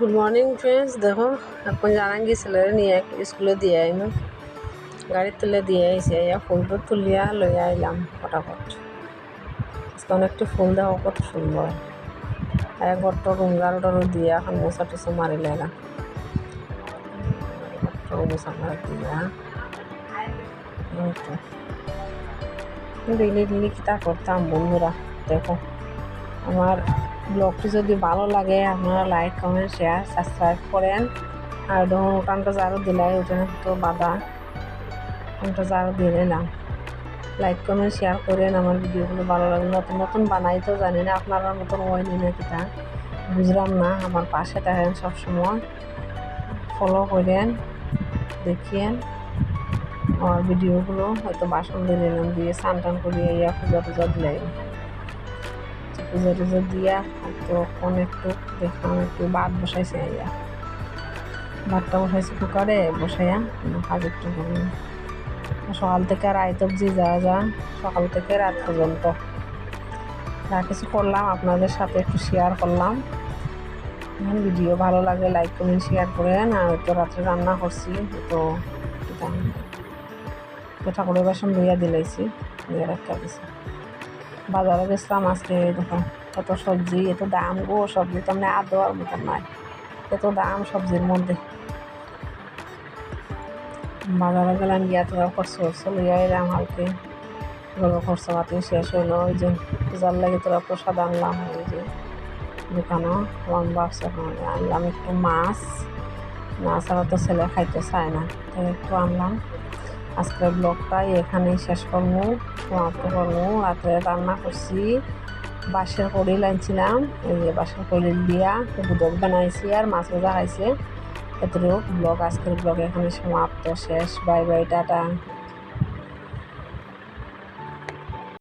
Good morning friends দেখো, এখন জানান গেছিল নিয়ে স্কুলে দিয়ে আইনো গাড়ি তুলে দিয়ে আইসি আইয়া ফুলটো তুলিয়া লইয়া আইলাম ফটাফট। অনেকটি ফুল দেখো, কত সুন্দর। এক গট্ট রুঙ্গার টরু দিয়া এখন মোছা টুসা মারিলে না মোছা মারি দিয়া। ডেলি ডেলি কিতা করতাম বন্ধুরা, দেখো। আমার ব্লগটি যদি ভালো লাগে, আপনারা লাইক কমেন্ট শেয়ার সাবস্ক্রাইব করেন। আর ধরুন ওখানটা যারও দিলাই ওখানে তো বাধা। ওখানটা যারও দিয়ে দিলাম লাইক কমেন্ট শেয়ার করেন, আমার ভিডিওগুলো ভালো লাগে। নতুন নতুন বানাই তো জানি না, আপনারা মতন হয়নি না কিতা বুঝলাম না, আমার পাশে থাকেন সবসময়। ফলো করেন, দেখিয়েন। আমার ভিডিওগুলো হয়তো বাসন দিয়ে নিলাম, দিয়ে স্নান টান করিয়ে ইয়া পূজা টুজা দিলাই পুজো টুজো দিয়া তখন একটু দেখলাম একটু ভাত বসাইছে ইয়া ভাতটা বসাইছে কুকারে, বসাইয়া কাজ একটু করলাম সকাল থেকে রাত যাওয়া যা সকাল থেকে রাত পর্যন্ত। যা কিছু করলাম, আপনাদের সাথে একটু শেয়ার করলাম। এখন ভিডিও ভালো লাগে লাইক কমেন্ট শেয়ার করেন। আর তো রাত্রে রান্না করছি তো পিঠা করে বাসন ধুইয়া দিলাইছি দিয়ে রাখা দিছি। বাজারে গেছিলাম আজকে দেখো কত সবজি, এত দাম গো, সবজি তো মানে আর দেওয়ার মতো নাই এত দাম সবজির মধ্যে। বাজারে গেলাম, গিয়া তোরা খরচ লইয়া এলাম হালকে। গল্প খরচ পাতি শেষ হইল, ওই যে পূজার লাগে তোরা প্রসাদ আনলাম, ওই যে দোকানও লম্বা আনলাম, একটু মাছ। মাছ ছাড়া তো ছেলে খাইতে চায় না, তাই একটু আনলাম। আজকের ব্লগটাই এখানেই শেষ করব সমাপ্ত করব রাত্রে রান্না করছি, বাঁশের কড়িল আনছিলাম, এই যে বাঁশের কড়িল দিয়া দুধক বানাইছি আর মাছ ভাজা খাইছে। এতটুকু ব্লগ আজকের ব্লগ এখানে সমাপ্ত, শেষ, বাই বাই, টাটা।